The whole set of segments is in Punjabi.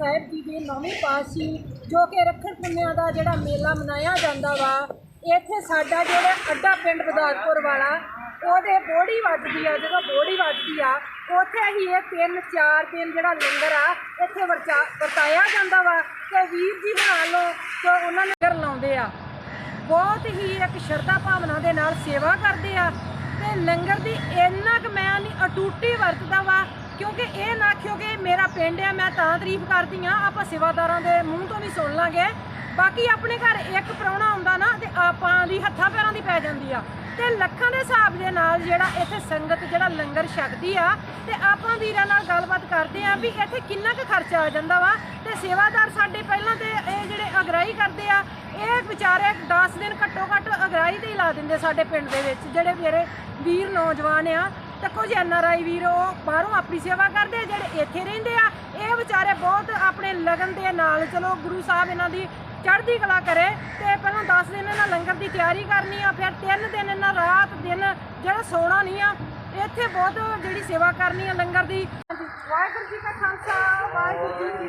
ਸਾਹਿਬ ਜੀ ਦੀ ਨੌਵੀਂ ਪਾਤਸ਼ਾਹੀ ਜੋ ਕਿ ਰੱਖੜ ਪੁੰਨਿਆ ਦਾ ਜਿਹੜਾ ਮੇਲਾ ਮਨਾਇਆ ਜਾਂਦਾ ਵਾ, ਇੱਥੇ ਸਾਡਾ ਜਿਹੜਾ ਅੱਡਾ ਪਿੰਡ ਬਦਾਦਪੁਰ ਵਾਲਾ, ਉਹਦੇ ਬੋੜੀ ਵੱਜਦੀ ਆ, ਜਦੋਂ ਬੋੜੀ ਵੱਜਦੀ ਆ, ਉੱਥੇ ਹੀ ਇਹ ਤਿੰਨ ਚਾਰ ਦਿਨ ਜਿਹੜਾ ਲੰਗਰ ਆ, ਇੱਥੇ ਵਰਚਾ, ਵਰਤਾਇਆ ਜਾਂਦਾ ਵਾ, ਤੇ ਵੀਰ ਜੀ ਬਣਾ ਲਓ, ਤੇ ਉਹਨਾਂ ਨੇ ਲੰਗਰ ਲਾਉਂਦੇ ਆ। ਬਹੁਤ ਹੀ ਇੱਕ ਸ਼ਰਧਾ ਭਾਵਨਾ ਦੇ ਨਾਲ ਸੇਵਾ ਕਰਦੇ ਆ, ਤੇ ਲੰਗਰ ਦੀ ਇੰਨਾ ਕੁ ਮੈਂ ਨਹੀਂ, ਅਟੂਟੀ ਵਰਤਦਾ ਵਾ ਕਿਉਂਕਿ ਇਹ ਨਾ ਕਿਉਂਕਿ ਮੇਰਾ ਪਿੰਡ ਆ, ਮੈਂ ਤਾਂ ਤਾਰੀਫ ਕਰਦੀ ਆ, ਆਪਾਂ ਸੇਵਾਦਾਰਾਂ ਦੇ ਮੂੰਹ ਤੋਂ ਵੀ ਸੁਣ ਲਾਂਗੇ। ਬਾਕੀ ਆਪਣੇ ਘਰ ਇੱਕ ਪ੍ਰਾਹੁਣਾ ਆਉਂਦਾ ਨਾ, ਤੇ ਆਪਾਂ ਦੀ ਹੱਥਾਂ ਪੈਰਾਂ ਦੀ ਪੈ ਜਾਂਦੀ ਆ। ਤੇ ਲੱਖਾਂ ਦੇ ਹਿਸਾਬ ਦੇ ਨਾਲ ਜਿਹੜਾ ਇੱਥੇ ਸੰਗਤ, ਜਿਹੜਾ ਲੰਗਰ ਛਕਦੀ ਆ, ਤੇ ਆਪਾਂ ਵੀਰਾਂ ਨਾਲ ਗੱਲਬਾਤ ਕਰਦੇ ਆ ਵੀ ਇੱਥੇ ਕਿੰਨਾ ਕੁ ਖਰਚਾ ਆ ਜਾਂਦਾ ਵਾ। ਤੇ ਸੇਵਾਦਾਰ ਸਾਡੇ ਪਹਿਲਾਂ ਤੇ ਇਹ ਜਿਹੜੇ ਅਗਰਾਈ ਕਰਦੇ ਆ, ਇਹ ਵਿਚਾਰੇ 10 ਦਿਨ ਘੱਟੋ ਘੱਟ ਅਗਰਾਈ ਤੇ ਹੀ ਲਾ ਦਿੰਦੇ ਸਾਡੇ ਪਿੰਡ ਦੇ ਵਿੱਚ, ਜਿਹੜੇ ਮੇਰੇ ਵੀਰ ਨੌਜਵਾਨ ਆ। ਤੇ ਕੁਝ ਐਨ ਆਰ ਆਈ ਵੀਰ ਉਹ ਬਾਹਰੋਂ ਆਪਣੀ ਸੇਵਾ ਕਰਦੇ ਜਿਹੜੇ ਇੱਥੇ ਰਹਿੰਦੇ ਆ ਇਹ ਵਿਚਾਰੇ ਬਹੁਤ ਆਪਣੇ ਲਗਨ ਦੇ ਨਾਲ ਚਲੋ ਗੁਰੂ ਸਾਹਿਬ ਇਹਨਾਂ ਦੀ ਚੜ੍ਹਦੀ ਕਲਾ ਕਰੇ ਤੇ ਪਹਿਲਾਂ 10 ਦਿਨ ਇਹਨਾਂ ਲੰਗਰ ਦੀ ਤਿਆਰੀ ਕਰਨੀ ਆ ਫਿਰ 3 ਦਿਨ ਇਹਨਾਂ ਰਾਤ ਦਿਨ ਜਿਹੜਾ ਸੋਣਾ ਨਹੀਂ ਆ ਇੱਥੇ ਬਹੁਤ ਜਿਹੜੀ ਸੇਵਾ ਕਰਨੀ ਆ ਲੰਗਰ ਦੀ। ਵਾਹਿਗੁਰੂ ਜੀ ਕਾ ਖਾਲਸਾ ਵਾਹਿਗੁਰੂ ਜੀ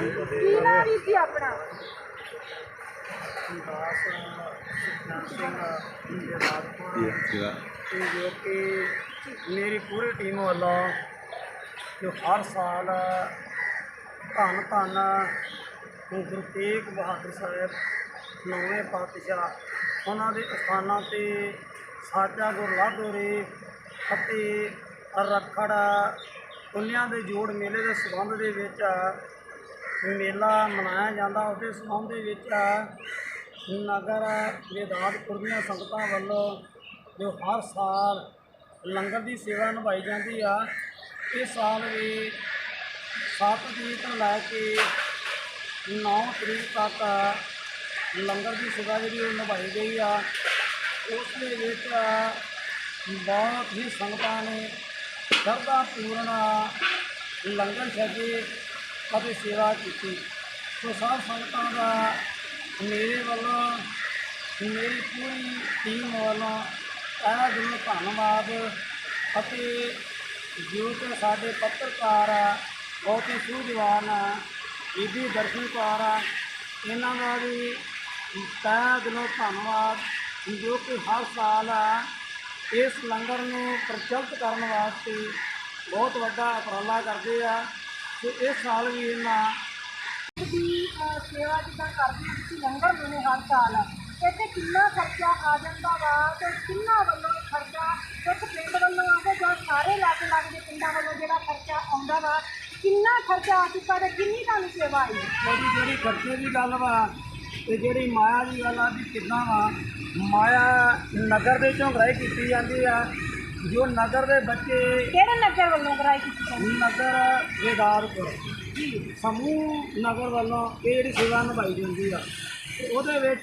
ਕੀ ਫਤਿਹ। ਕੀ ਨਾਮ ਵੀਰ ਜੀ ਆਪਣਾ? ਦਾਸ ਸੁਖਨਾਮ ਸਿੰਘ ਜਲਾਲਪੁਰ ਤੇ ਜੋ ਕਿ ਮੇਰੀ ਪੂਰੀ ਟੀਮ ਵੱਲੋਂ ਜੋ ਹਰ ਸਾਲ ਧੰਨ ਧੰਨ ਗੁਰੂ ਤੇਗ ਬਹਾਦਰ ਸਾਹਿਬ ਨੌਵੇਂ ਪਾਤਸ਼ਾਹ, ਉਹਨਾਂ ਦੇ ਸਥਾਨਾਂ ਤੇ ਸਾਚਾ ਗੁਰ ਲਾਧੋਰੇ ਅਤੇ ਰੱਖੜ ਪੁੰਨਿਆਂ ਦੇ ਜੋੜ ਮੇਲੇ ਦੇ ਸੰਬੰਧ ਦੇ ਵਿੱਚ ਮੇਲਾ ਮਨਾਇਆ ਜਾਂਦਾ। ਉਸਦੇ ਸੰਬੰਧ ਦੇ ਵਿੱਚ ਨਗਰ ਵੇਦਾਂਤਪੁਰ ਦੀਆਂ ਸੰਗਤਾਂ ਵੱਲੋਂ ਜੋ ਹਰ ਸਾਲ ਲੰਗਰ ਦੀ ਸੇਵਾ ਨਿਭਾਈ ਜਾਂਦੀ ਆ। ਇਸ ਸਾਲ ਵੀ 7 ਤਰੀਕ ਤੋਂ ਲੈ ਕੇ 9 ਤਰੀਕ ਤੱਕ ਲੰਗਰ ਦੀ ਸੇਵਾ ਜਿਹੜੀ ਉਹ ਨਿਭਾਈ ਗਈ ਆ। ਉਸ ਦੇ ਵਿੱਚ ਬਹੁਤ ਹੀ ਸੰਗਤਾਂ ਨੇ ਸ਼ਰਧਾ ਪੂਰਨ ਲੰਗਰ ਛਕੇ ਅਤੇ ਸੇਵਾ ਕੀਤੀ। ਸੋ ਸਭ ਸੰਗਤਾਂ ਦਾ ਮੇਰੇ ਵੱਲੋਂ, ਮੇਰੀ ਪੂਰੀ ਟੀਮ ਵੱਲੋਂ ਤਹਿ ਦਿਲੋਂ ਧੰਨਵਾਦ। ਅਤੇ ਜੋ ਕਿ ਸਾਡੇ ਪੱਤਰਕਾਰ ਆ, ਬਹੁਤ ਹੀ ਸੂਝਵਾਨ ਆ, ਬੀਬੀ ਦਰਸ਼ਨ ਕੌਰ ਆ, ਇਹਨਾਂ ਦਾ ਵੀ ਤਹਿ ਦਿਲੋਂ ਧੰਨਵਾਦ। ਜੋ ਕਿ ਹਰ ਸਾਲ ਇਸ ਲੰਗਰ ਨੂੰ ਪ੍ਰਚਲਿਤ ਕਰਨ ਵਾਸਤੇ ਬਹੁਤ ਵੱਡਾ ਉਪਰਾਲਾ ਕਰਦੇ ਆ। ਤੇ ਇਸ ਸਾਲ ਵੀ ਇਹਨਾਂ ਦੀ ਸੇਵਾ ਜਿੱਦਾਂ ਕਰਦੇ ਹੋ ਤੁਸੀਂ ਲੰਗਰ ਦੇਣੇ ਹਰ ਸਾਲ। ਇੱਥੇ ਕਿੰਨਾ ਖਰਚਾ ਆ ਜਾਂਦਾ ਵਾ ਤੇ ਕਿੰਨਾ ਵੱਲੋਂ ਖਰਚਾ ਇੱਕ ਪਿੰਡ ਵੱਲੋਂ ਆਉਂਦਾ ਜਾਂ ਸਾਰੇ ਲਾਗੇ ਲੱਗਦੇ ਪਿੰਡਾਂ ਵੱਲੋਂ ਜਿਹੜਾ ਖਰਚਾ ਆਉਂਦਾ ਵਾ ਕਿੰਨਾ ਖਰਚਾ ਆ ਚੁੱਕਾ ਤੇ ਕਿੰਨੀ ਤੁਹਾਨੂੰ ਸੇਵਾ ਆਈ? ਉਹਦੀ ਜਿਹੜੀ ਖਰਚੇ ਦੀ ਗੱਲ ਵਾ ਤੇ ਜਿਹੜੀ ਮਾਇਆ ਦੀ ਗੱਲ ਆ ਵੀ ਕਿੱਦਾਂ ਵਾ ਮਾਇਆ ਨਗਰ ਦੇ ਗ੍ਰਾਈ ਕੀਤੀ ਜਾਂਦੀ ਆ ਜੋ ਨਗਰ ਦੇ ਬੱਚੇ ਕਿਹੜੇ ਨਗਰ ਵੱਲੋਂ ਕਰਾਈ ਕੀਤੀ ਜਾਂਦੀ? ਨਗਰ ਵੇਦਾਰਪੁਰ ਸਮੂਹ ਨਗਰ ਵੱਲੋਂ ਇਹ ਜਿਹੜੀ ਸੇਵਾ ਨਿਭਾਈ ਜਾਂਦੀ ਆ। ਤੇ ਉਹਦੇ ਵਿੱਚ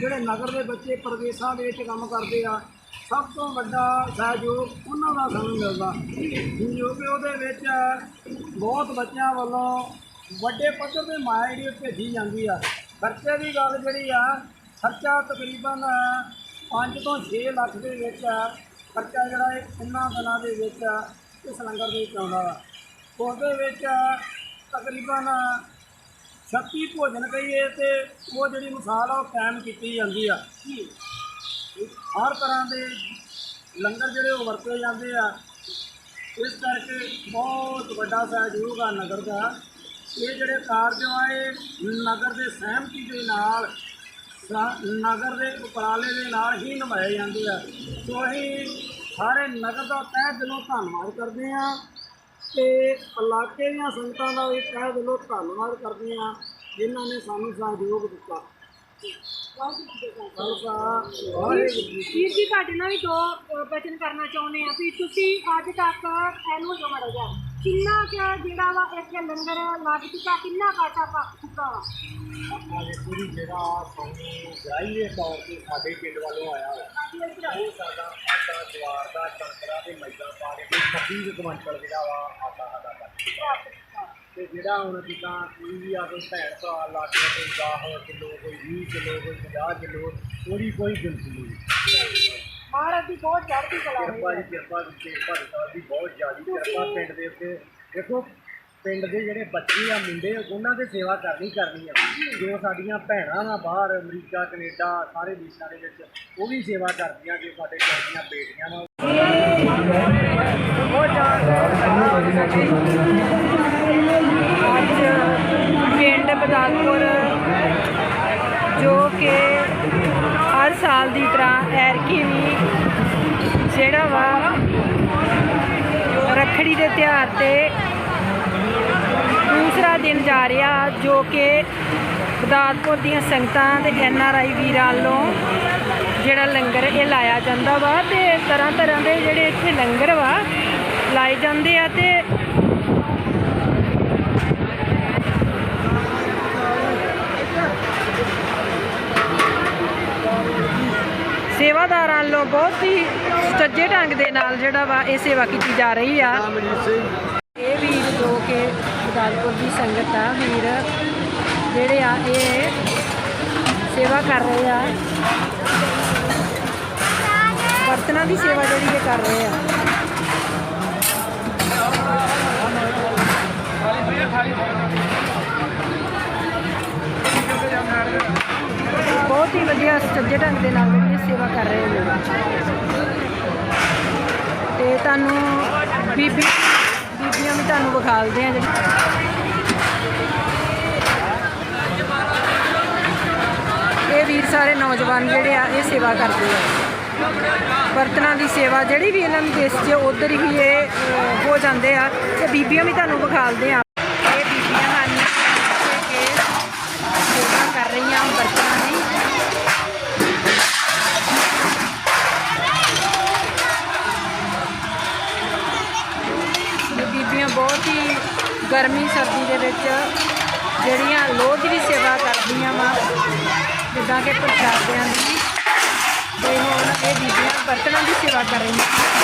ਜਿਹੜੇ ਨਗਰ ਦੇ ਬੱਚੇ, ਪ੍ਰਦੇਸ਼ਾਂ ਦੇ ਵਿੱਚ ਕੰਮ ਕਰਦੇ ਆ, ਸਭ ਤੋਂ ਵੱਡਾ ਸਹਿਯੋਗ ਉਹਨਾਂ ਦਾ ਸਾਨੂੰ ਮਿਲਦਾ। ਜੋ ਕਿ ਉਹਦੇ ਵਿੱਚ ਬਹੁਤ ਬੱਚਿਆਂ ਵੱਲੋਂ ਵੱਡੇ ਪੱਧਰ ਤੇ ਮਾਇਆ ਜਿਹੜੀ ਉਹ ਭੇਜੀ ਜਾਂਦੀ ਆ। ਖਰਚੇ ਦੀ ਗੱਲ ਜਿਹੜੀ ਆ, ਖਰਚਾ ਤਕਰੀਬਨ 5 ਤੋਂ 6 ਲੱਖ ਦੇ ਵਿੱਚ ਖਰਚਾ ਜਿਹੜਾ ਇਹ ਇਹਨਾਂ ਦਿਨਾਂ ਦੇ ਵਿੱਚ ਇਸ ਲੰਗਰ ਦੇ ਵਿੱਚ ਆਉਂਦਾ ਵਾ। ਉਹਦੇ ਵਿੱਚ ਤਕਰੀਬਨ 36 ਭੋਜਨ ਕਹੀਏ ਤੇ ਉਹ ਜਿਹੜੀ ਮਿਸਾਲ ਆ, ਉਹ ਕਾਇਮ ਕੀਤੀ ਜਾਂਦੀ ਆ। ਹਰ ਤਰ੍ਹਾਂ ਦੇ ਲੰਗਰ ਜਿਹੜੇ ਉਹ ਵਰਤੇ ਜਾਂਦੇ ਆ। ਇਸ ਕਰਕੇ ਬਹੁਤ ਵੱਡਾ ਸਹਿਯੋਗ ਆ ਨਗਰ ਦਾ। ਇਹ ਜਿਹੜੇ ਕਾਰਜ ਆ ਇਹ ਨਗਰ ਦੇ ਸਹਿਮਤੀ ਦੇ ਨਾਲ ਨਗਰ ਦੇ ਉਪਰਾਲੇ ਦੇ ਨਾਲ ਹੀ ਨਿਭਾਏ ਜਾਂਦੇ ਆ। ਸੋ ਅਸੀਂ ਸਾਰੇ ਨਗਰ ਦਾ ਤਹਿ ਦਿਲੋਂ ਧੰਨਵਾਦ ਕਰਦੇ ਆ ਤੇ ਇਲਾਕੇ ਦੀਆਂ ਸੰਗਤਾਂ ਦਾ ਵੀ ਤਹਿ ਦਿਲੋਂ ਧੰਨਵਾਦ ਕਰਦੇ ਆ ਜਿਨ੍ਹਾਂ ਨੇ ਸਾਨੂੰ ਸਹਿਯੋਗ ਦਿੱਤਾ। ਜੀ ਵੀਰ ਜੀ ਤੁਹਾਡੇ ਨਾਲ ਵੀ ਦੋ ਅਹ, ਬਚਨ ਕਰਨਾ ਚਾਹੁੰਦੇ ਆ ਵੀ ਤੁਸੀਂ ਅੱਜ ਤੱਕ ਇਹਨੂੰ ਜੋ ਮੜਾ ਜਾ ਕਿੰਨਾ ਕੁ ਜਿਹੜਾ ਵਾ ਇੱਥੇ ਲੰਗਰ ਲੱਗ ਚੁੱਕਾ ਕਿੰਨਾ ਕਾਟਾ ਪਾ ਚੁੱਕਾ ਵਾ? ਆਪਾਂ ਦੇ ਪੂਰੀ ਜਿਹੜਾ ਸਾਨੂੰ ਦੇ ਤੌਰ ਤੇ ਸਾਡੇ ਪਿੰਡ ਵੱਲੋਂ ਆਇਆ ਹੋਇਆ ਉਹ ਸਾਡਾ ਆਟਾ ਜਵਾਰ ਦਾ ਕਣਕਰਾ ਤੇ ਮੈਦਾ ਪਾ ਕੇ ਕੋਈ 26 ਕੁ ਕੁਇੰਟਲ ਜਿਹੜਾ ਵਾ ਆਟਾ ਸਾਡਾ ਬਣ ਤੇ ਜਿਹੜਾ ਹੁਣ ਜਿੱਦਾਂ ਕੋਈ ਵੀ ਆ ਕੋਈ ਭੈਣ ਭਰਾ ਲਾਗੇ ਕੋਈ 10 ਕਿਲੋ ਕੋਈ 20 ਕਿਲੋ ਕੋਈ 50 ਕਿਲੋ ਉਹਦੀ ਕੋਈ ਗਿਣਤੀ ਨਹੀਂ। ਮਹਾਰਾਜ ਦੀ ਬਹੁਤ ਚੜ੍ਹਦੀ ਕਲਾ ਕਿਰਪਾ ਹੋਈ ਜੀ ਕਿਰਪਾ ਦੀ ਕਿਰਪਾ ਦੀ ਬਹੁਤ ਜ਼ਿਆਦਾ ਕਿਰਪਾ ਪਿੰਡ ਦੇ ਉੱਤੇ। ਦੇਖੋ ਪਿੰਡ ਦੇ ਜਿਹੜੇ ਬੱਚੇ ਆ, ਮੁੰਡੇ, ਉਹਨਾਂ ਦੇ ਸੇਵਾ ਕਰਨੀ ਕਰਨੀ ਆ। ਜੋ ਸਾਡੀਆਂ ਭੈਣਾਂ ਵਾ ਬਾਹਰ, ਅਮਰੀਕਾ, ਕੈਨੇਡਾ, ਸਾਰੇ ਦੇਸ਼ਾਂ ਦੇ ਵਿੱਚ, ਉਹ ਵੀ ਸੇਵਾ ਕਰਦੀਆਂ ਜੋ ਸਾਡੇ ਘਰ ਦੀਆਂ ਬੇਟੀਆਂ ਵਾ। ਅੱਜ ਪਿੰਡ ਬਦਾਲਪੁਰ, ਜੋ ਕਿ ਹਰ ਸਾਲ ਦੀ ਤਰ੍ਹਾਂ ਐਰਕੀ ਵੀ ਜਿਹੜਾ ਵਾ ਰੱਖੜੀ ਦੇ ਤਿਉਹਾਰ ਤੇ ਦੂਸਰਾ ਦਿਨ ਜਾ ਰਿਹਾ ਜੋ ਕਿ ਬਦਾਲਪੁਰ ਦੀਆਂ ਸੰਗਤਾਂ ਤੇ ਐਨ ਆਰ ਆਈ ਵੀਰਾਂ ਵੱਲੋਂ ਜਿਹੜਾ ਲੰਗਰ ਇਹ ਲਾਇਆ ਜਾਂਦਾ ਵਾ ਤੇ ਤਰ੍ਹਾਂ ਤਰ੍ਹਾਂ ਦੇ ਜਿਹੜੇ ਇੱਥੇ ਲੰਗਰ ਵਾ ਲਾਏ ਜਾਂਦੇ ਆ ਤੇ ਸੇਵਾਦਾਰਾਂ ਵੱਲੋਂ ਬਹੁਤ ਹੀ ਸੁਚੱਜੇ ਢੰਗ ਦੇ ਨਾਲ ਜਿਹੜਾ ਵਾ ਇਹ ਸੇਵਾ ਕੀਤੀ ਜਾ ਰਹੀ ਆ। ਇਹ ਵੀਰ ਜੋ ਕਿ ਗੁਰਦਾਸਪੁਰ ਦੀ ਸੰਗਤ ਆ ਵੀਰ ਜਿਹੜੇ ਆ, ਇਹ ਸੇਵਾ ਕਰ ਰਹੇ ਆ। ਬਰਤਨਾਂ ਦੀ ਸੇਵਾ ਜਿਹੜੀ ਇਹ ਕਰ ਰਹੇ ਆ। ਬਹੁਤ ਹੀ ਵਧੀਆ ਸੁਚੱਜੇ ਢੰਗ ਦੇ ਨਾਲ ਜਿਹੜੀ ਇਹ ਸੇਵਾ ਕਰ ਰਹੇ ਨੇ। ਤੇ ਤੁਹਾਨੂੰ ਬੀਬੀ ਵੀ ਤੁਹਾਨੂੰ ਵਿਖਾਲਦੇ ਆ ਜਿਹੜੀ ਇਹ ਵੀਰ ਸਾਰੇ ਨੌਜਵਾਨ ਜਿਹੜੇ ਆ, ਇਹ ਸੇਵਾ ਕਰਦੇ ਆ। ਬਰਤਨਾਂ ਦੀ ਸੇਵਾ ਜਿਹੜੀ ਵੀ ਇਹਨਾਂ ਨੂੰ ਦੇਸ਼ 'ਚ ਉਧਰ ਹੀ ਇਹ ਹੋ ਜਾਂਦੇ ਆ। ਤੇ ਬੀਬੀਆਂ ਵੀ ਤੁਹਾਨੂੰ ਵਿਖਾਲਦੇ ਆ। ਇਹ ਬੀਬੀਆਂ ਹਨ ਕਿ ਸੇਵਾ ਕਰ ਰਹੀਆਂ ਬਰਤਨਾਂ ਗਰਮੀ ਸਰਦੀ ਦੇ ਵਿੱਚ ਜਿਹੜੀਆਂ ਲੋਹ ਦੀ ਸੇਵਾ ਕਰਦੀਆਂ ਵਾ, ਜਿੱਦਾਂ ਕਿ ਪ੍ਰਸ਼ਾਦਿਆਂ ਦੀ, ਤੇ ਹੁਣ ਇਹ ਬੀਬੀਆਂ ਬਰਤਨਾਂ ਦੀ ਸੇਵਾ ਕਰ ਰਹੀਆਂ।